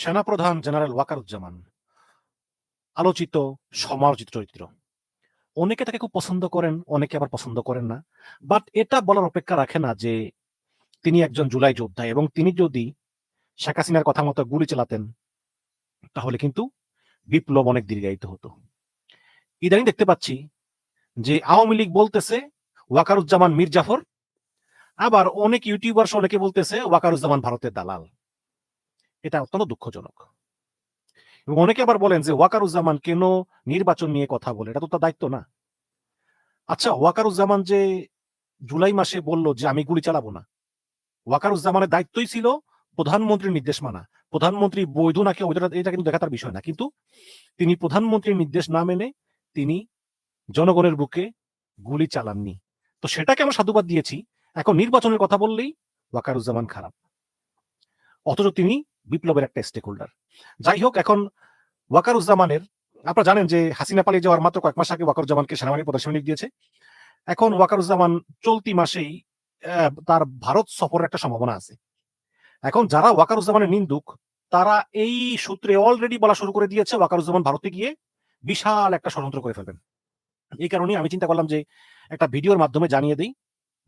সেনাপ্রধান জেনারেল ওয়াকারুজ্জামান, আলোচিত সমালোচিত চরিত্র অনেকে তাকে খুব পছন্দ করেন, অনেকে আবার পছন্দ করেন না। বাট এটা বলার অপেক্ষা রাখে না যে, তিনি একজন জুলাই যোদ্ধা এবং তিনি যদি শেখ হাসিনার কথা মতো গুলি চালাতেন, তাহলে কিন্তু বিপ্লব অনেক দীর্ঘায়িত হতো। ইদানিং দেখতে পাচ্ছি যে আওয়ামী লীগ বলতেছে ওয়াকারুজ্জামান মীর জাফর, আবার অনেক ইউটিউবার অনেকে বলতেছে ওয়াকারুজ্জামান ভারতের দালাল। এটা অত্যন্ত দুঃখজনক। এবং অনেকে আবার বলেন যে ওয়াকারুজ্জামান কেন নির্বাচন নিয়ে কথা বলে? এটা তো তার দায়িত্ব না। আচ্ছা ওয়াকারুজ্জামান যে জুলাই মাসে বলল যে আমি গুলি চালাবো না, ওয়াকারুজ্জামানের দায়িত্বই ছিল প্রধানমন্ত্রীর নির্দেশ মানা। প্রধানমন্ত্রী বৈধ নাকি এটা কিন্তু দেখা তার বিষয় না। কিন্তু তিনি প্রধানমন্ত্রীর নির্দেশ না মেনে তিনি জনগণের বুকে গুলি চালাননি। তো সেটাকে আমরা সাধুবাদ দিয়েছি। এখন নির্বাচনের কথা বললেই ওয়াকারুজ্জামান খারাপ। অথচ তিনি বিপ্লবের একটা স্টেক হোল্ডার যাই হোক এখন ওয়াকারুজ্জামানের, আপনারা জানেন যে হাসিনা পালিয়ে যাওয়ার মাত্র কয়েক মাস আগে ওয়াকারুজ্জামানকে সেনাবাহিনী প্রদর্শনী দিয়েছে। এখন ওয়াকারুজ্জামান চলতি মাসেই তার ভারত সফরের একটা সম্ভাবনা আছে। এখন যারা ওয়াকারুজ্জামানের নিন্দুক, তারা এই সূত্রে অলরেডি বলা শুরু করে দিয়েছে, ওয়াকারুজ্জামান ভারতে গিয়ে বিশাল একটা ষড়যন্ত্র করে ফেলবেন। এই কারণে আমি চিন্তা করলাম যে একটা ভিডিওর মাধ্যমে জানিয়ে দিই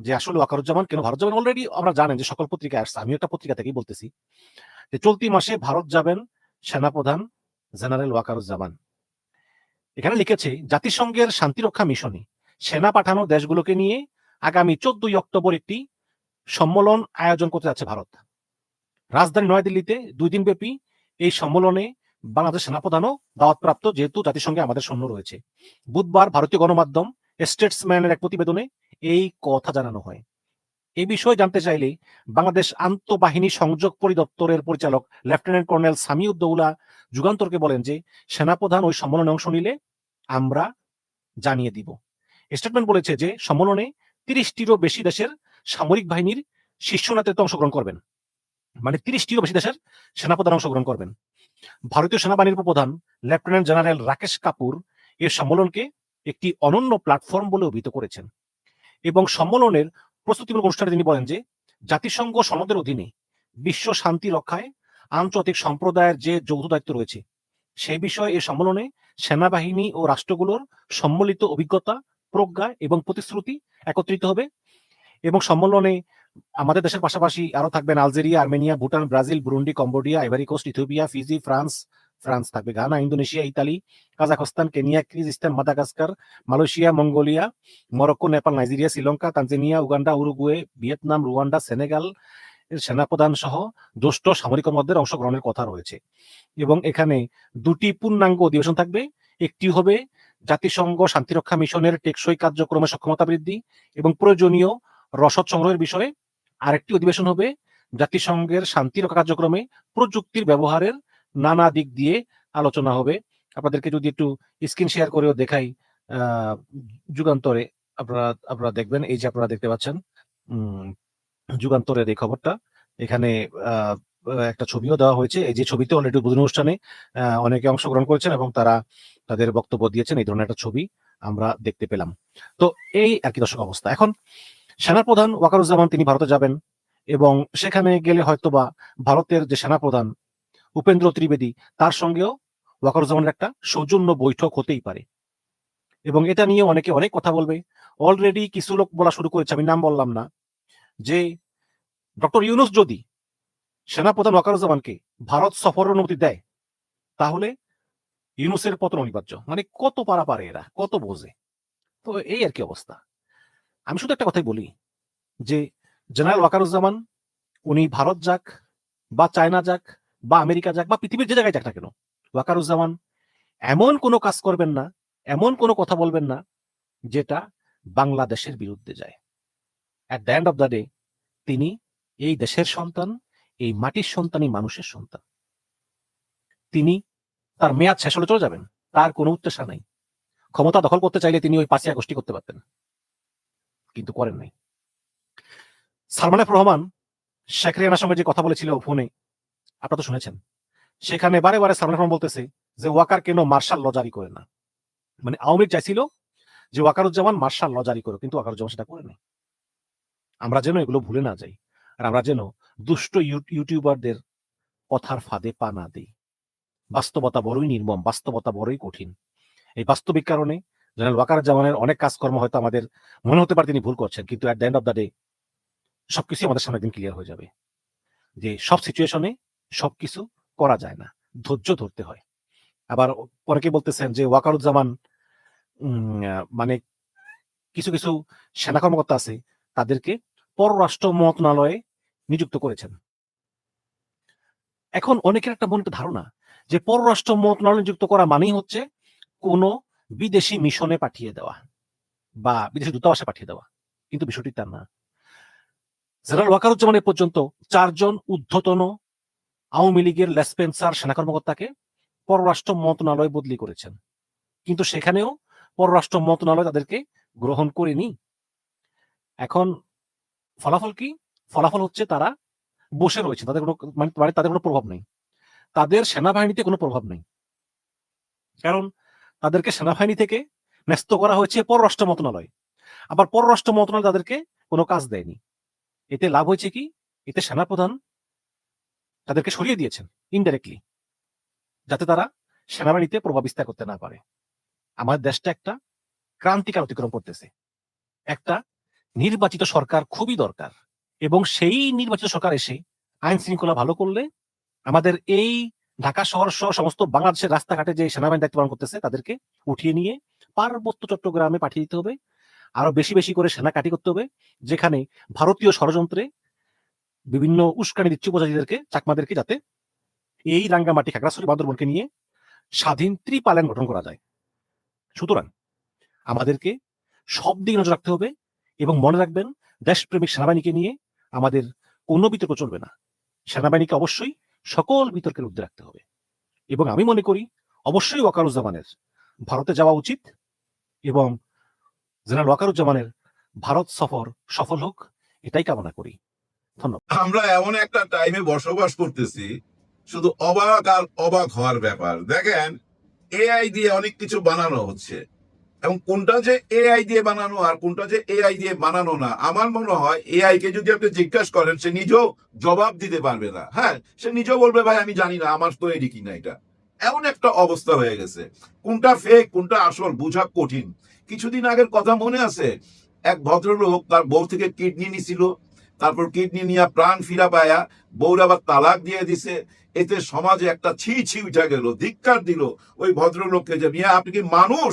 যে আসলে ওয়াকারুজ্জামান কেন? ভারত যাবেন অলরেডি আমরা জানেন যে সকল পত্রিকায় আসছে। আমি একটা পত্রিকা থেকেই বলতেছি যে চলতি মাসে ভারত যাবেন সেনাপ্রধান জেনারেল ওয়াকারুজ্জামান। এখানে লিখেছে, জাতিসংঘের শান্তিরক্ষা মিশনে সেনা পাঠানো দেশগুলোকে নিয়ে আগামী চোদ্দই অক্টোবর একটি সম্মেলন আয়োজন করতে যাচ্ছে ভারত। রাজধানী নয়াদিল্লিতে দুই দিন ব্যাপী এই সম্মেলনে বাংলাদেশ সেনাপ্রধানও দাওয়াতপ্রাপ্ত, যেহেতু জাতিসংঘে আমাদের সৈন্য রয়েছে। বুধবার ভারতীয় গণমাধ্যম স্টেটসম্যানের এক প্রতিবেদনে এই কথা জানানো হয়। এ বিষয়ে জানতে চাইলে বাংলাদেশ আন্তঃবাহিনী সংযোগ পরিদপ্তরের পরিচালক লেফটেন্যান্ট কর্নেল সামিউদ্দৌলা যুগান্তরকে বলেন যে, সেনাপ্রধান ওই সম্মেলনে অংশ নিলে আমরা জানিয়ে দিব। স্টেটমেন্ট বলেছে যে, সম্মেলনে তিরিশটিরও বেশি দেশের সামরিক বাহিনীর শীর্ষ নেতৃত্ব অংশগ্রহণ করবেন। মানে তিরিশটিরও বেশি দেশের সেনাপ্রধান অংশগ্রহণ করবেন। ভারতীয় সেনাবাহিনীর উপপ্রধান লেফটেন্যান্ট জেনারেল রাকেশ কাপুর এর সম্মেলনকে একটি অনন্য প্ল্যাটফর্ম বলে অভিহিত করেছেন। এবং সম্মেলনের প্রস্তুতিমূলক অনুষ্ঠানে তিনি বলেন যে, জাতিসংঘ সনদের অধীনে বিশ্ব শান্তি রক্ষায় আন্তর্জাতিক সম্প্রদায়ের যে যৌথ দায়িত্ব রয়েছে সেই বিষয়ে এই সম্মেলনে সেনাবাহিনী ও রাষ্ট্রগুলোর সম্মিলিত অভিজ্ঞতা, প্রজ্ঞা এবং প্রতিশ্রুতি একত্রিত হবে এবং সম্মেলনে আমাদের দেশের পাশাপাশি আরও থাকবেন Algeria, Armenia, Bhutan, Brazil, Burundi, Cambodia, Ivory Coast, Ethiopia, Fiji, France France থাকবে, Ghana, Indonesia, Italy, Kazakhstan, Kenya, Kyrgyzstan, Madagascar, Malaysia, Mongolia, Morocco, Nepal, Nigeria, Sri Lanka, Tanzania, Uganda, Uruguay, Vietnam, Rwanda, Senegal সেনাপ্রধান সহ জ্যেষ্ঠ সামরিক কর্মকর্তাদের অংশগ্রহণের কথা রয়েছে। এবং এখানে দুটি পূর্ণাঙ্গ অধিবেশন থাকবে। একটি হবে জাতিসংঘ শান্তিরক্ষা মিশনের টেকসই কার্যক্রমের সক্ষমতা বৃদ্ধি এবং প্রয়োজনীয় রসদ সংগ্রহের বিষয়ে। আরেকটি অধিবেশন হবে জাতিসংঘের শান্তিরক্ষা কার্যক্রমে প্রযুক্তির ব্যবহারের নানা দিক দিয়ে আলোচনা হবে। আপনাদেরকে যদি একটু স্ক্রিন শেয়ার করেও দেখাই যুগান্তরে আপনারা আপনারা দেখবেন, এই যে আপনারা দেখতে পাচ্ছেন যুগান্তরের এই খবরটা। এখানে একটা ছবিও দেওয়া হয়েছে। এই যে ছবিতে অলরেডি উদ্বোধনী অনুষ্ঠানে অনেকে অংশগ্রহণ করেছেন এবং তারা তাদের বক্তব্য দিয়েছেন, এই ধরনের একটা ছবি আমরা দেখতে পেলাম। তো এই আর কি দর্শক অবস্থা। এখন সেনাপ্রধান ওয়াকারুজ্জামান, তিনি ভারতে যাবেন এবং সেখানে গেলে হয়তোবা ভারতের যে সেনাপ্রধান উপেন্দ্র ত্রিবেদী, তার সঙ্গেও ওয়াকারুজ্জামানের একটা সৌজন্য বৈঠক হতেই পারে। এবং এটা নিয়ে অনেকে অনেক কথা বলবে। অলরেডি কিছু লোক বলা শুরু করেছে, আমি নাম বললাম না, যে ডক্টর ইউনুস যদি সেনাপ্রধান ওয়াকারুজ্জামানকে ভারত সফরের অনুমতি দেয়, তাহলে ইউনুসের পতন অনিবার্য। মানে কত পারা পারে এরা, কত বোঝে। তো এই আর কি অবস্থা। আমি শুধু একটা কথাই বলি, যে জেনারেল ওয়াকারুজ্জামান উনি ভারত যাক বা চায়না যাক বা আমেরিকা যাক বা পৃথিবীর যে জায়গায় যাক না কেন, ওয়াকারুজ্জামান, এমন কোনো কাজ করবেন না, এমন কোনো কথা বলবেন না, যেটা বাংলাদেশের বিরুদ্ধে যায়। At the end of the day তিনি এই দেশের সন্তান, এই মাটির সন্তানই মানুষের সন্তান। তিনি তার মেয়াদ শেষ হলে চলে যাবেন, তার কোনো উত্তেজনা নাই। ক্ষমতা দখল করতে চাইলে তিনি ওই পাঁচিয়া গোষ্ঠী করতে পারতেন, কিন্তু করেন নাই। সালমান রহমান, শেখ রেহানার সঙ্গে যে কথা বলেছিল ফোনে আপনারা তো শুনেছেন। সেখানে বারে বারে সালমান রহমান বলতেছে যে ওয়াকার কেন মার্শাল ল জারি করে না? মানে আওয়ামী লীগ চাইছিল যে ওয়াকারুজ্জামান মার্শাল ল জারি করো কিন্তু ওয়াকারুজ্জামান সেটা করে নাই আমরা যেন এগুলো ভুলে না যাই, আর আমরা যেন দুষ্ট ইউটিউবারদের কথার ফাঁদে পা না দিই। বাস্তবতা বড়ই নির্মম, বাস্তবতা বড়ই কঠিন। এই বাস্তবিক কারণে জেনারেল ওয়াকার জামানের অনেক কাজকর্ম হয়তো আমাদের মনে হতে পারে তিনি ভুল করছেন, কিন্তু at the end of the day সবকিছু আমাদের সামনে একদিন ক্লিয়ার হয়ে যাবে। যে সব সিচুয়েশনে সবকিছু করা যায় না, ধৈর্য ধরতে হয়। আবার অনেকে বলতেছেন যে ওয়াকারুজ্জামান মানে কিছু কিছু সেনা কর্মকর্তা আছে, তাদেরকে পররাষ্ট্র মন্ত্রণালয়ে নিযুক্ত করেছেন। এখন অনেকের একটা মনে ধারণা যে পররাষ্ট্র মন্ত্রণালয় নিযুক্ত করা মানেই হচ্ছে কোন বিদেশি মিশনে পাঠিয়ে দেওয়া বা বিদেশি দূতাবাসে পাঠিয়ে দেওয়া, কিন্তু বিষয়টি তার না। জেনারেল ওয়াকারুজ্জামান এ পর্যন্ত চারজন ঊর্ধ্বতন আওয়ামী লীগের লেসপেন্সার সেনা কর্মকর্তাকে পররাষ্ট্র মন্ত্রণালয় বদলি করেছেন। কিন্তু সেখানেও পররাষ্ট্র মন্ত্রণালয় তাদেরকে গ্রহণ করেনি। এখন ফলাফল কি? ফলাফল হচ্ছে তারা বসে রয়েছে। তাদের কোনো মানে তাদের কোনো প্রভাব নেই। তাদের সেনাবাহিনীতে কোনো প্রভাব নেই। কারণ তাদেরকে সেনাবাহিনী থেকে ন্যস্ত করা হয়েছে পররাষ্ট্র মন্ত্রণালয়। আবার পররাষ্ট্র মন্ত্রণালয় তাদেরকে কোনো কাজ দেয়নি। এতে লাভ হয়েছে কি? এতে সেনাপ্রধান তাদেরকে সরিয়ে দিয়েছেন ইনডাইরেক্টলি যাতে তারা সেনাবাহিনীতে প্রভাব বিস্তার করতে না পারে। আমার দেশটা একটা ক্রান্তিকার অতিক্রম করতেছে। একটা নির্বাচিত সরকার খুবই দরকার এবং সেই নির্বাচিত সরকার এসে আইন শৃঙ্খলা ভালো করলে আমাদের এই ঢাকা শহর সহ সমস্ত বাংলাদেশের রাস্তাঘাটে যে সেনাবাহিনী দায়িত্ব পালন করতেছে, তাদেরকে উঠিয়ে নিয়ে পার্বত্য চট্টগ্রামে পাঠিয়ে দিতে হবে। আরও বেশি বেশি করে সেনা কাটি করতে হবে, যেখানে ভারতীয় ষড়যন্ত্রে বিভিন্ন উস্কানি দিচ্ছে উপজাতিদেরকে, চাকমাদেরকে যাতে এই রাঙ্গামাটি খাগড়াছড়ি বান্দরবনকে নিয়ে স্বাধীন ত্রিপালন গঠন করা যায়। সুতরাং আমাদেরকে সব দিকে নজর রাখতে হবে এবং মনে রাখবেন, দেশপ্রেমিক সেনাবাহিনীকে নিয়ে আমাদের কোনো বিতর্ক চলবে না। সেনাবাহিনীকে অবশ্যই সকল বিতর্কের ঊর্ধ্বে রাখতে হবে। এবং আমি মনে করি, অবশ্যই ওয়াকারুজ্জামানের ভারতে যাওয়া উচিত এবং জেনারেল ওয়াকারুজ্জামানের ভারত সফর সফল হোক, এটাই কামনা করি। আমরা এমন একটা টাইমে বসবাস করতেছি, শুধু অবাক আর অবাক হওয়ার ব্যাপার। দেখেন এআই দিয়ে অনেক কিছু বানানো হচ্ছে। এবং কোনটা যে এআই দিয়ে বানানো আর কোনটা যে এআই দিয়ে বানানো না, আমার মনে হয় এআই কে যদি আপনি জিজ্ঞাসা করেন, সে নিজেও জবাব দিতে পারবে না। হ্যাঁ সে নিজেও বলবে, ভাই, আমি জানি না, আমার তো এডি কিনা এটা। এমন একটা অবস্থা হয়ে গেছে। কোনটা ফেক কোনটা আসল, বোঝা কঠিন। কিছুদিন আগের কথা মনে আছে, এক ভদ্রলোক তার বউ থেকে কিডনি নিছিল। তারপর কিডনি নিয়ে প্রাণ ফিরা পায়া বউর আবার তালাক দিয়ে দিছে। এতে সমাজে একটা ছি ছি উঠা গেল, ধিক্কার দিল ওই ভদ্রলোককে যে, মিয়া, আপনি কি মানুষ?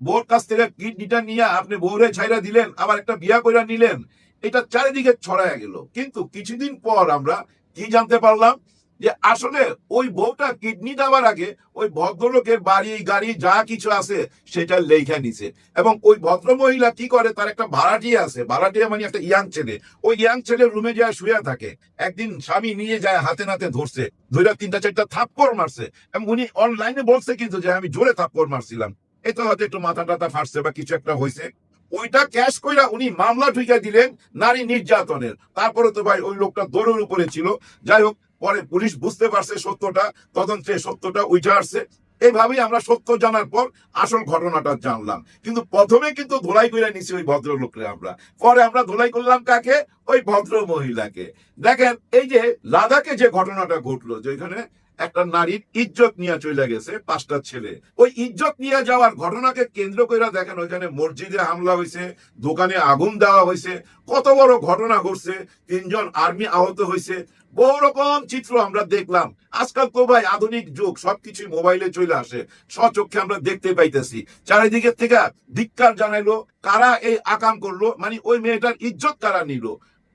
বউর কাছ থেকে কিডনিটা নিয়ে আপনি বউরে ছাইরা দিলেন, আবার একটা বিয়া কইরা নিলেন? এটা চারিদিকে ছড়ায়া গেল। কিন্তু কিছুদিন পর আমরা কি জানতে পারলাম? যে আসলে ওই বউটা কিডনি দেওয়ার আগে ওই ভদ্রলোকের বাড়ি, গাড়ি, যা কিছু আছে সেটা লেখা নিছে। এবং ওই ভদ্র মহিলা কি করে? তার একটা ভাড়াটিয়া আছে। ভাড়াটিয়া মানে একটা ইয়াং ছেলে। ওই ইয়াং ছেলে রুমে যায়, শুয়ে থাকে। একদিন স্বামী নিয়ে যায়, হাতে নাতে ধরছে। দুইটা, তিনটা, চারটা থাপ্পড় মারছে। এবং উনি অনলাইনে বলছে কিন্তু যে, আমি জোরে থাপ্পড় মারছিলাম। এটা হয়তো একটু মাথা টাথা ফাটছে বা কিছু একটা হয়েছে ওইটা ক্যাশ কইরা উনি মামলা ঢুকে দিলেন নারী নির্যাতনের। তারপরে তো ভাই ওই লোকটা দৌড়ের উপরে ছিল। যাই হোক পরে পুলিশ বুঝতে পারছে সত্যটা, তদন্তে সত্যটা উঠে আসছে। এইভাবেই আমরা সত্য জানার পর আসল ঘটনাটা জানলাম। কিন্তু প্রথমে কিন্তু ধোলাই করে নিছি ওই ভদ্রলোকরে আমরা। পরে আমরা ধোলাই করলাম কাকে? ওই ভদ্র মহিলাকে। দেখেন, এই যে লাদাখে যে ঘটনাটা ঘটলো, যে এখানে একটা নারীর ইজ্জত নিয়ে চলে গেছে পাঁচটা ছেলে। ওই ইজ্জত নিয়ে যাওয়ার ঘটনাকে কেন্দ্র করে দেখেন, ওইখানে মসজিদে হামলা হয়েছে দোকানে আগুন দেওয়া হয়েছে কত বড় ঘটনা ঘটছে, তিনজন আর্মি আহত হয়েছে বহু রকম চিত্র আমরা দেখলাম। আজকাল তো ভাই আধুনিক যুগ, সবকিছু মোবাইলে চলে আসে, স্বচক্ষে আমরা দেখতে পাইতেছি। চারিদিকে থেকে ধিক্কার জানাইলো, কারা এই আকাম করল মানে ওই মেয়েটার ইজ্জত কারা নিল?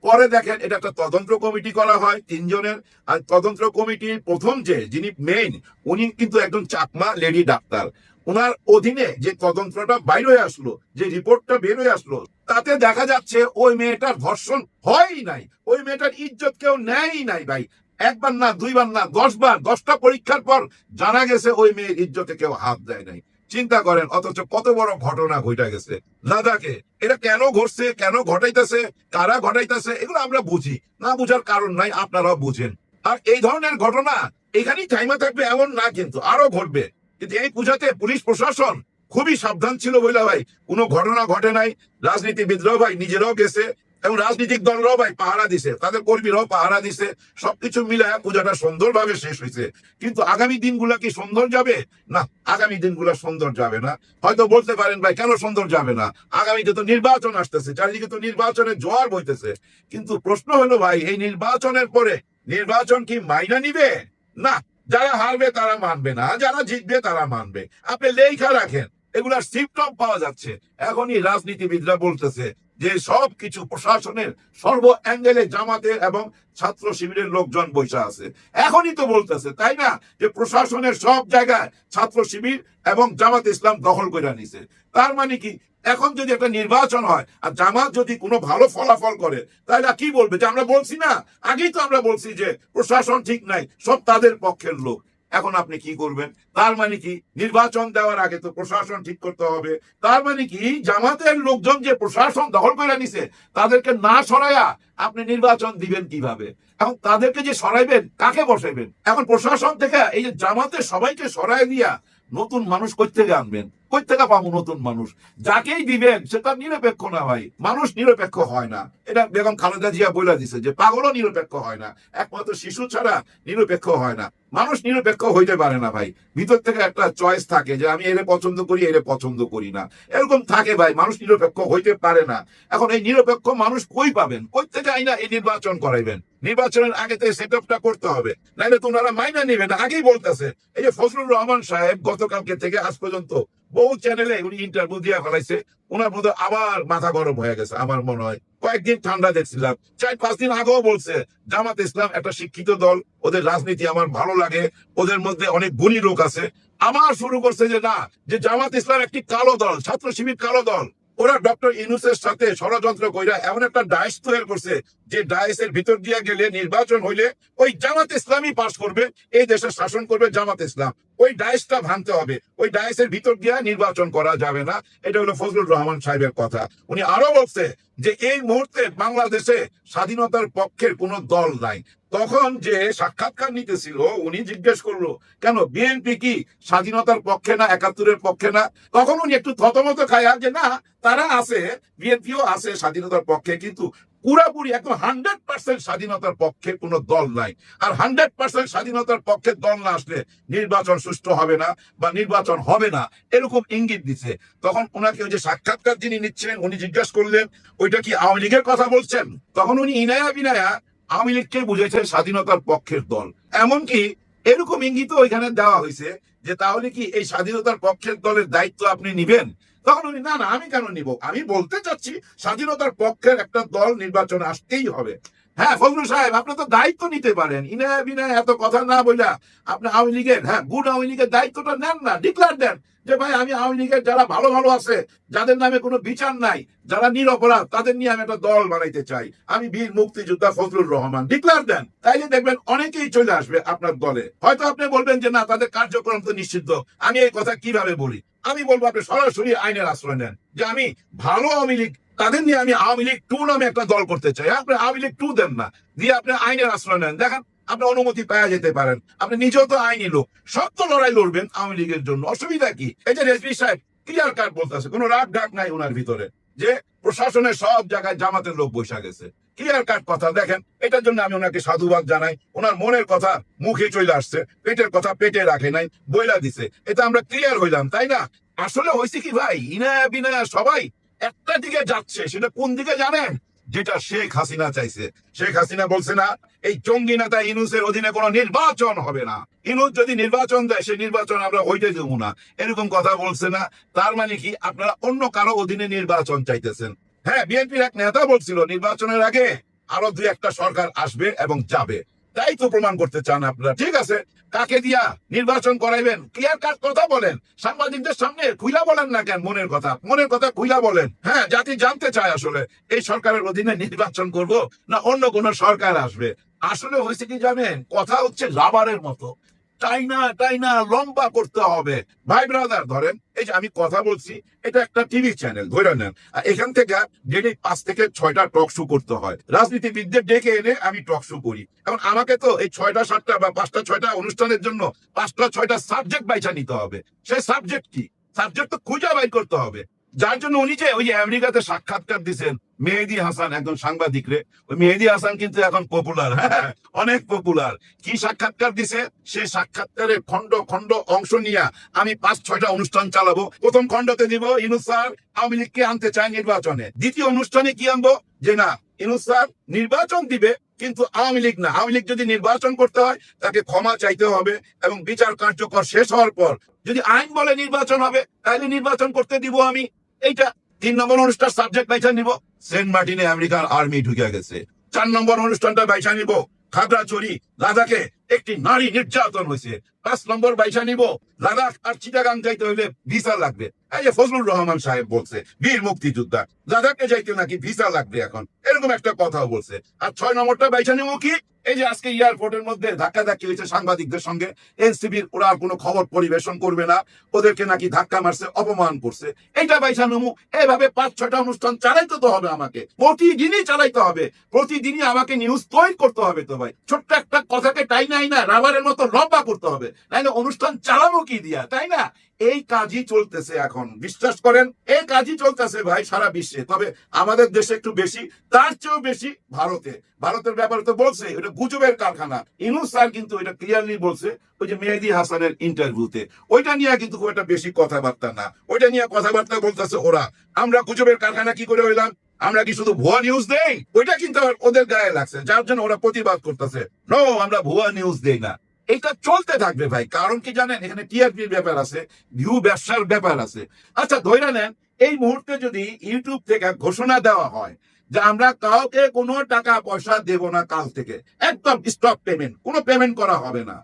পরে দেখেন এটা একটা তদন্ত কমিটি করা হয় তিনজনের। আর তদন্ত কমিটির প্রথম যে, যিনি মেইন উনি কিন্তু একজন চাকমা লেডি ডাক্তার। ওনার অধীনে যে তদন্তটা বাইর হয়ে আসলো, যে রিপোর্টটা বের হয়ে আসলো, তাতে দেখা যাচ্ছে ওই মেয়েটার ধর্ষণ হয়ই নাই। ওই মেয়েটার ইজ্জত কেউ নেয়ই নাই ভাই। একবার না, দুইবার না দশ বার দশটা পরীক্ষার পর জানা গেছে ওই মেয়ের ইজ্জতে কেউ হাত দেয় নাই। চিন্তা করেন, অথচ কত বড় ঘটনা ঘটা গেছে। লাদাখে, এটা কেন ঘটছে, কেন ঘটাইতেছে, কারা ঘটাইতেছে, এগুলো আমরা বুঝি। না বুঝার কারণ নাই, আপনারাও বুঝেন। আর এই ধরনের ঘটনা এখানেই টাইমে থাকবে, এমন না কিন্তু, আরও ঘটবে। কিন্তু এই পূজাতে পুলিশ প্রশাসন খুবই সাবধান ছিল বইলা ভাই। কোনো ঘটনা ঘটে নাই, রাজনীতিবিদরাও ভাই নিজেরাও গেছে এবং রাজনৈতিক দলরাও ভাই পাহারা দিছে, তাদের কর্মীরাও পাহারা দিছে, সবকিছু মিলে পূজাটা সুন্দরভাবে শেষ হয়েছে কিন্তু আগামী দিনগুলা কি সুন্দর যাবে? না, আগামী দিনগুলা সুন্দর যাবে না। হয়তো বলতে পারেন ভাই, কেন সুন্দর যাবে না? আগামীতে তো নির্বাচন আসতেছে, চারিদিকে তো নির্বাচনের জোয়ার বইতেছে। কিন্তু প্রশ্ন হলো ভাই, এই নির্বাচনের পরে নির্বাচন কি মাইনা নিবে? না, যারা হারবে তারা মানবে না যারা জিতবে তারা মানবে। আপনি লেখা রাখেন, এগুলার সিমটম পাওয়া যাচ্ছে। এখনই রাজনীতিবিদরা বলতেছে যে সব কিছু প্রশাসনের সর্ব অ্যাঙ্গেলে জামাতের এবং ছাত্র শিবিরের লোকজন বৈশা আছে। এখনই তো বলতেছে, তাই না? যে প্রশাসনের সব জায়গায় ছাত্র শিবির এবং জামাত ইসলাম দখল করে নিছে। তার মানে কি? এখন যদি একটা নির্বাচন হয় আর জামাত যদি কোনো ভালো ফলাফল করে, তাহলে কি বলবে? যে আমরা বলছি না? আগেই তো আমরা বলছি যে প্রশাসন ঠিক নাই, সব তাদের পক্ষের লোক। এখন আপনি কি করবেন? তার মানে কি? নির্বাচন দেওয়ার আগে তো প্রশাসন ঠিক করতে হবে। তার মানে কি? জামাতের লোকজন যে প্রশাসন দখল করে নিছে, তাদেরকে না সরাইয়া আপনি নির্বাচন দিবেন কীভাবে? এখন তাদেরকে যে সরাইবেন, কাকে বসাইবেন? এখন প্রশাসন থেকে এই যে জামাতে সবাইকে সরাই দিয়া নতুন মানুষ কই থেকে আনবেন? কই থেকে পাবো নতুন মানুষ? যাকেই দিবেন সেটা নিরপেক্ষ না ভাই। মানুষ নিরপেক্ষ হয় না। এটা বেগম খালেদা জিয়া বলে দিছে যে, পাগলও নিরপেক্ষ হয় না। একমাত্র শিশু ছাড়া নিরপেক্ষ হয় না। মানুষ নিরপেক্ষ হইতে পারে না ভাই। ভিতর থেকে একটা চয়েস থাকে যে, আমি এরে পছন্দ করি, এরে পছন্দ করি না। এরকম থাকে ভাই, মানুষ নিরপেক্ষ হইতে পারে না। এখন এই নিরপেক্ষ মানুষ কই পাবেন? কই থেকে আইনা এই নির্বাচন করাইবেন? নির্বাচনের আগে তো সেট আপটা করতে হবে। নাইলে তোমরা মাইনা নেবেন আগেই বলতেছে। এই যে ফজলুর রহমান সাহেব গতকালকে থেকে আজ পর্যন্ত বহু চ্যানেলে উনি ইন্টারভিউ দিয়ে ফেলাইছে। ওনার মধ্যে আবার মাথা গরম হয়ে গেছে আমার মনে হয়। কয়েকদিন ঠান্ডা দেখছিলাম। চার পাঁচ দিন আগেও বলছে, জামাত ইসলাম একটা শিক্ষিত দল, ওদের রাজনীতি আমার ভালো লাগে, ওদের মধ্যে অনেক গুণী লোক আছে। আমার শুরু করছে যে না, যে জামাত ইসলাম একটি কালো দল ছাত্র শিবির কালো দল। ওরা ডক্টর ইনুসের সাথে ষড়যন্ত্র কইরা এমন একটা ডাইস তৈরি করছে যে ডাইসের ভিতর দিয়ে গেলে নির্বাচন হইলে ওই জামাত ইসলামই পাশ করবে, এই দেশের শাসন করবে জামাত ইসলাম। ওই ডাইসটা ভাঙতে হবে। ওই ডাইসের ভিতর দিয়ে নির্বাচন করা যাবে না। এটা হলো ফজলুর রহমান সাহেবের কথা। উনি আরও বলছে যে এই মুহূর্তে বাংলাদেশে স্বাধীনতার পক্ষের কোনো দল নাই। তখন যে সাক্ষাৎকার নিতেছিল, উনি জিজ্ঞেস করল, কেন বিএনপি কি স্বাধীনতার পক্ষে না, একাত্তরের পক্ষে না? তখন উনি একটু থতমত খায়া যে, না, তারা আছে বিএনপিও আছে স্বাধীনতার পক্ষে, কিন্তু পুরাপুরি একদম হান্ড্রেড পার্সেন্ট স্বাধীনতার পক্ষে কোনো দল নাই। আর হান্ড্রেড পার্সেন্ট স্বাধীনতার পক্ষে দল না আসলে নির্বাচন সুষ্ঠু হবে না বা নির্বাচন হবে না, এরকম ইঙ্গিত দিচ্ছে তখন ওনাকে ওই যে সাক্ষাৎকার যিনি নিচ্ছিলেন, উনি জিজ্ঞাসা করলেন, ওইটা কি আওয়ামী লীগের কথা বলছেন? তখন উনি ইনায়া বিনায়া আওয়ামী লীগকে বুঝেছেন স্বাধীনতার পক্ষের দল। এমনকি এরকম ইঙ্গিত ওইখানে দেওয়া হয়েছে যে তাহলে কি এই স্বাধীনতার পক্ষের দলের দায়িত্ব আপনি নিবেন? তখন উনি, না না, আমি কেন নিব? আমি বলতে চাচ্ছি স্বাধীনতার পক্ষের একটা দল নির্বাচনে আসতেই হবে। হ্যাঁ ফজলুল সাহেব, আপনি তো দায়িত্ব নিতে পারেন। ইনায় বিনায় এত কথা না বইলা আপনি আওয়ামী লীগের হ্যাঁ গুড আওয়ামী লীগের দায়িত্বটা নেন না ডিক্লার দেন যে, ভাই, আমি আওয়ামী লীগের যারা ভালো ভালো আছে, যাদের নামে কোনো বিচার নাই, যারা নিরপরাধ তাদের নিয়ে আমি একটা দল বানাইতে চাই। আমি বীর মুক্তিযোদ্ধা ফজলুর রহমান ডিক্লার দেন। তাইলে দেখবেন অনেকেই চলে আসবে আপনার দলে। হয়তো আপনি বলবেন যে, না, তাদের কার্যক্রম তো নিষিদ্ধ। আমি এই কথা কীভাবে বলি? আমি বলব আপনি সরাসরি আইনের আশ্রয় নেন যে, আমি ভালো আওয়ামী লীগ তাদের নিয়ে আমি আওয়ামী লীগ টু নামে একটা দল করতে চাই। আপনি আওয়ামী লীগ টু দেন না। দিয়ে আপনি আইনের আশ্রয় নেন। দেখেন, আপনি অনুমতি পাওয়া যেতে পারেন। আপনি নিজেও তো আইনি লোক। শক্ত লড়াই লড়বেন আওয়ামী লীগের জন্য। অসুবিধা কি? এই যে রেজবি সাহেব ক্লিয়ার কার্ড বলতেছে। কোনো রাগ ডাক নাই ওনার ভিতরে। যে প্রশাসনের সব জায়গায় জামাতের লোক বসে গেছে। ক্লিয়ার কাট কথা। দেখেন, এটার জন্য আমি ওনাকে সাধুবাদ জানাই। ওনার মনের কথা মুখে চলে আসছে। পেটের কথা পেটে রাখে নাই, বইলা দিছে। এটা আমরা ক্লিয়ার হইলাম, তাই না? আসলে হয়েছে কি ভাই? ইনায়া বিনায়া সবাই একটা দিকে যাচ্ছে, সেটা কোন দিকে জানেন? যেটা শেখ হাসিনা চাইছে। শেখ হাসিনা বলছে না, এই জঙ্গি নেতা ইনুসের অধীনে কোনো নির্বাচন হবে না। ইনুস যদি নির্বাচন দেয়, সেই নির্বাচন আমরা হইতে দেবো না। এরকম কথা বলছে না, তার মানে কি আপনারা অন্য কারও অধীনে নির্বাচন চাইতেছেন? হ্যাঁ বিএনপির এক নেতা বলছিল, নির্বাচনের আগে আরও দুই একটা সরকার আসবে এবং যাবে। তাই তো প্রমাণ করতে চান আপনারা। ঠিক আছে? কাকে দিয়া নির্বাচন করাইবেন? ক্লিয়ার কাট কথা বলেন। সাংবাদিকদের সামনে খুইলা বলেন না কেন? মনের কথা। মনের কথা খুইলা বলেন। হ্যাঁ জাতি জানতে চায় আসলে এই সরকারের অধীনে নির্বাচন করব না অন্য কোন সরকার আসবে। আসলে হয়েছে কি জানেন? কথা হচ্ছে রাবারের মতো। তাই না তাই না, লম্বা করতে হবে। ভাই ব্রাদার ধরেন, এই যে আমি কথা বলছি, এটা একটা টিভি চ্যানেল ধরে নেন। এখান থেকে ডেলি পাঁচ থেকে ছয়টা টক শো করতে হয়। রাজনীতিবিদদের ডেকে এনে আমি টক শো করি। এখন আমাকে তো এই ছয়টা, সাতটা বা পাঁচটা, ছয়টা অনুষ্ঠানের জন্য পাঁচটা, ছয়টা সাবজেক্ট বাইছা নিতে হবে। সেই সাবজেক্ট কি? সাবজেক্ট তো খুঁজে বাইর করতে হবে। যার জন্য উনি যে ওই যে আমেরিকাতে সাক্ষাৎকার দিচ্ছেন মেহেদি হাসান একজন সাংবাদিক রে। ওই মেহেদি হাসান কিন্তু এখন পপুলার হ্যাঁ অনেক পপুলার কি সাক্ষাৎকার দিছে? সে সাক্ষাৎকারের খন্ড খন্ড অংশ নিয়ে আমি পাঁচ, ছয়টা অনুষ্ঠান চালাবো। প্রথম খণ্ডতে দিব, ইনুস স্যার, আওয়ামী লীগকে আনতে চায় নির্বাচনে। দ্বিতীয় অনুষ্ঠানে কি আনব? যে না, ইনুস স্যার নির্বাচন দিবে, কিন্তু আওয়ামী লীগ না। আওয়ামী লীগ যদি নির্বাচন করতে হয়, তাকে ক্ষমা চাইতে হবে এবং বিচার কার্যকর শেষ হওয়ার পর যদি আইন বলে নির্বাচন হবে, তাহলে নির্বাচন করতে দিব আমি। এইটা তিন নম্বর অনুষ্ঠান সাবজেক্ট বাইছা নিব। সেন্ট মার্টিনে আমেরিকার আর্মি ঢুকে গেছে। চার নম্বর অনুষ্ঠানটা বাইসা নিব। খাগড়াছড়ি লাদাখে একটি নারী নির্যাতন হয়েছে। পাঁচ নম্বর বাইসা নিব। লাদাখ আর চিটাগাং যাইতে হলে ভিসা লাগবে। এই যে ফজলুর রহমান সাহেব বলছে, বীর মুক্তিযোদ্ধা, লাদাখে যাইতে নাকি ভিসা লাগবে এখন। এরকম একটা কথাও বলছে। আর ছয় নম্বরটা বাইসা নিব কি? এই যে আজকে এয়ারপোর্টের মধ্যে ধাক্কা ধাক্কি হয়েছে সাংবাদিকদের সঙ্গে, এনসিবির ওরা আর কোনো খবর পরিবেশন করবে না। ওদেরকে নাকি ধাক্কা মারছে, অপমান করছে। এইটা বাইসা নমু এভাবে পাঁচ, ছয়টা অনুষ্ঠান চালাইতে তো হবে আমাকে। প্রতিদিনই চালাইতে হবে। প্রতিদিনই আমাকে নিউজ তৈরি করতে হবে তো ভাই। ছোট্ট একটা কথাকে টাই নাই না, রাবারের মতো লম্বা করতে হবে। নাইলে অনুষ্ঠান চালাবো কি দিয়া, তাই না? এই কাজই চলতেছে এখন। বিশ্বাস করেন, এই কাজই চলতেছে ভাই সারা বিশ্বে। তবে আমাদের দেশে একটু বেশি, তার চেয়েও বেশি ভারতে। ভারতের ব্যাপারে তো বলছে এটা গুজবের কারখানা। ইনু স্যার কিন্তু এটা ক্লিয়ারলি বলছে, ওই যে মেহেদি হাসানের ইন্টারভিউতে ওইটা নিয়ে কিন্তু খুব একটা বেশি কথাবার্তা না। ওইটা নিয়ে কথাবার্তা বলতেছে ওরা। আমরা গুজবের কারখানা কি করে হইলাম? আমরা কি শুধু ভুয়া নিউজ দেই? ওইটা কিন্তু ওদের গায়ে লাগছে, যার জন্য ওরা প্রতিবাদ করতেছে। নো আমরা ভুয়া নিউজ দেই না। এটা চলতে থাকবে ভাই। কারণ কি জানেন? এখানে টিআরপির ব্যাপার আছে, ভিউ ব্যবসার ব্যাপার আছে। আচ্ছা ধরে নেন, এই মুহূর্তে যদি ইউটিউব থেকে ঘোষণা দেওয়া হয় যে আমরা কাউকে কোনো টাকা, পয়সা দেব না কাল থেকে, একদম স্টপ পেমেন্ট কোনো পেমেন্ট করা হবে না।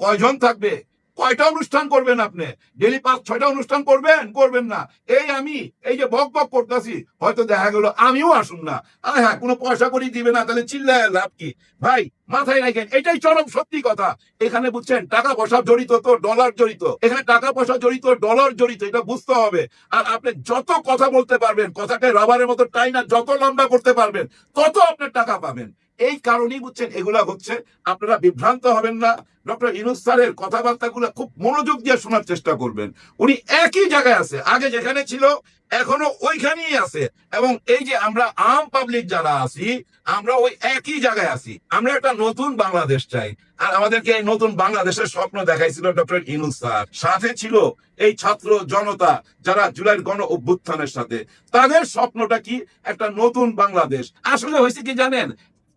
কয়জন থাকবে? কয়টা অনুষ্ঠান করবেন আপনি? ডেলি পাঁচ, ছয়টা অনুষ্ঠান করবেন? করবেন না। এই আমি, এই যে বক বক করতেছি, হয়তো দেখা গেল আমিও আসুন না। আরে হ্যাঁ কোনো পয়সা করি দিবে না, তাহলে চিল্লায় লাভ কি? ভাই, মাথায় রাখেন, এটাই চরম সত্যি কথা। এখানে বুঝছেন, টাকা পয়সা জড়িত তো ডলার জড়িত। এখানে টাকা পয়সা জড়িত ডলার জড়িত, এটা বুঝতে হবে। আর আপনি যত কথা বলতে পারবেন, কথাকে রাবারের মতো টাই না যত লম্বা করতে পারবেন, তত আপনার টাকা পাবেন। এই কারণেই বুঝছেন এগুলা হচ্ছে, আপনারা বিভ্রান্ত হবেন না। ডক্টর ইনুস স্যারের কথাবার্তাগুলো খুব মনোযোগ দিয়ে শোনার চেষ্টা করবেন। উনি একই জায়গায় আছে, আগে যেখানে ছিল, এখনও ওইখানেই আছে। এবং এই যে আমরা আম পাবলিক যারা আছি, আমরা ওই একই জায়গায় আছি। আমরা একটা নতুন বাংলাদেশ চাই। আর আমাদেরকে এই নতুন বাংলাদেশের স্বপ্ন দেখাইছিল ডক্টর ইনুস স্যার। সাথে ছিল এই ছাত্র জনতা যারা জুলাইয়ের গণ অভ্যুত্থানের সাথে। তাদের স্বপ্নটা কি? একটা নতুন বাংলাদেশ। আসলে হয়েছে কি জানেন?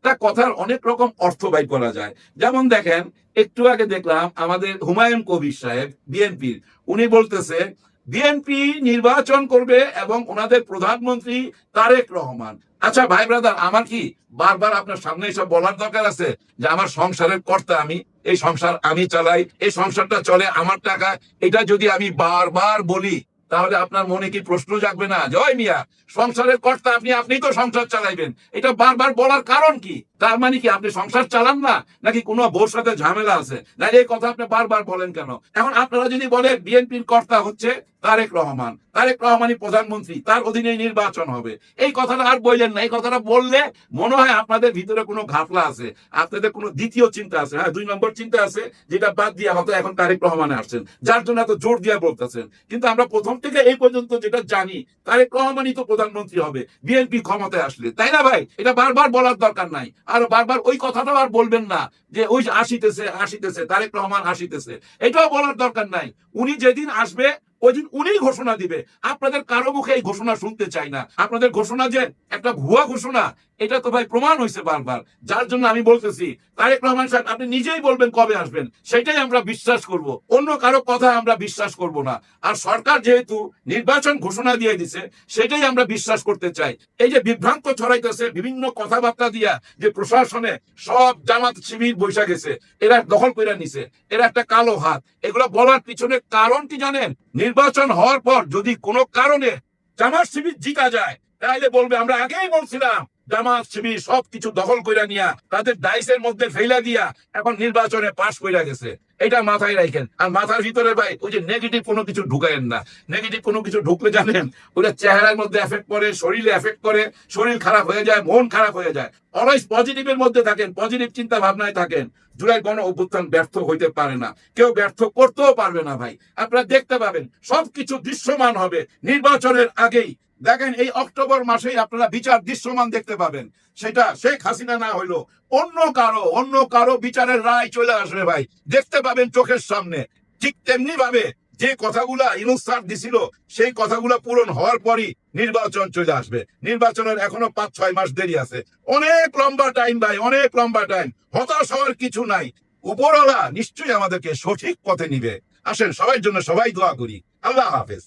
তা কথার অনেক রকম অর্থ ব্যয় করা যায়। যেমন দেখেন, একটু আগে দেখলাম আমাদের হুমায়ুন কবির সাহেব বিএনপির উনি বলতেছে, বিএনপি নির্বাচন করবে এবং ওনাদের প্রধানমন্ত্রী তারেক রহমান। আচ্ছা ভাই ব্রাদার, আমার কি বারবার আপনার সামনে এসব বলার দরকার আছে? যে আমার সংসারের কর্তা আমি, এই সংসার আমি চালাই, এই সংসারটা চলে আমার টাকা এটা যদি আমি বারবার বলি তাহলে আপনার মনে কি প্রশ্ন জাগবে না? জয় মিয়া, সংসারের কর্তা আপনি আপনি তো সংসার চালাইবেন। এটা বারবার বলার কারণ কি? তার মানে কি আপনি সংসার চালান না? নাকি কোনো বোর সাথে ঝামেলা আছে? না এই কথা আপনি বারবার বলেন কেন? এখন আপনারা যদি বলেন, বিএনপির কর্তা হচ্ছে তারেক রহমান। তারেক রহমানই প্রধানমন্ত্রী, তার অধীনে নির্বাচন হবে। এই কথাটা আর বললেন না। এই কথাটা বললে মনে হয় আপনাদের ভিতরে কোনো ঘাপলা আছে। আপনাদের কোনো দ্বিতীয় চিন্তা আছে। হ্যাঁ দুই নম্বর চিন্তা আছে, যেটা বাদ দিয়ে হয়তো এখন তারেক রহমানে আসছেন। যার জন্য এত জোর দিয়ে বলতেছেন। কিন্তু আমরা প্রথম থেকে এই পর্যন্ত যেটা জানি, তারেক রহমানই তো প্রধানমন্ত্রী হবে। বিএনপি ক্ষমতায় আসলে, তাই না ভাই? এটা বারবার বলার দরকার নাই। আর বারবার ওই কথাটাও আর বলবেন না যে ওই আসিতেছে আসিতেছে, তারেক রহমান আসিতেছে। এটাও বলার দরকার নাই। উনি যেদিন আসবে ওই দিন উনি ঘোষণা দিবে। আপনাদের কারও মুখে এই ঘোষণা শুনতে চাই না। আপনাদের ঘোষণা যে একটা ভুয়া ঘোষণা, এটা তো ভাই প্রমাণ হয়েছে বারবার। যার জন্য আমি বলতেছি, তারেক রহমান সাহেব, আপনি নিজেই বলবেন কবে আসবেন, সেটাই আমরা বিশ্বাস করব। অন্য কারও কথা আমরা বিশ্বাস করব না। আর সরকার যেহেতু নির্বাচন ঘোষণা দিয়ে দিছে, সেটাই আমরা বিশ্বাস করতে চাই। এই যে বিভ্রান্ত ছড়াইতেছে, বিভিন্ন কথাবার্তা দিয়া যে প্রশাসনে সব জামাত শিবির বৈশা গেছে, এরা দখল করে নিছে, এরা একটা কালো হাত। এগুলো বলার পিছনে কারণ কি জানেন? নির্বাচন হওয়ার পর যদি কোনো কারণে জামাত শিবির জিতা যায়, তাহলে বলবে, আমরা আগেই বলছিলাম, জামাত শিবির সবকিছু দখল কইরা নিয়া, তাদের ডাইসের মধ্যে ফেলা দিয়া এখন নির্বাচনে পাশ কইরা গেছে। এটা মাথায় রাখেন। আর মাথার ভিতরে ভাই, ওই যে নেগেটিভ কোনো কিছু ঢুকায়েন না। নেগেটিভ কোনো কিছু ঢুকলে জানেন, ওটা চেহারার মধ্যে এফেক্ট করে, শরীরে এফেক্ট করে, শরীর খারাপ হয়ে যায়, মন খারাপ হয়ে যায়। অলওয়েজ পজিটিভের মধ্যে থাকেন পজিটিভ চিন্তা ভাবনায় থাকেন। জুলাই গণ অভ্যুত্থান ব্যর্থ হইতে পারে না। কেউ ব্যর্থ করতেও পারবে না ভাই। আপনারা দেখতে পাবেন, সবকিছু দৃশ্যমান হবে। নির্বাচনের আগেই দেখেন এই অক্টোবর মাসেই আপনারা বিচার দৃশ্যমান দেখতে পাবেন। সেটা শেখ হাসিনা না হইল, অন্য কারও অন্য কারও বিচারের রায় চলে আসবে ভাই। দেখতে পাবেন চোখের সামনে। ঠিক তেমনি ভাবে যে কথাগুলা ইনুস স্যার দিছিল, সেই কথাগুলা পূরণ হওয়ার পরই নির্বাচন চলে আসবে। নির্বাচনের এখনও পাঁচ, ছয় মাস দেরি আছে। অনেক লম্বা টাইম ভাই, অনেক লম্বা টাইম। হতাশ হওয়ার কিছু নাই। উপরওয়ালা নিশ্চয়ই আমাদেরকে সঠিক পথে নিবে। আসেন সবার জন্য সবাই দোয়া করি। আল্লাহ হাফেজ।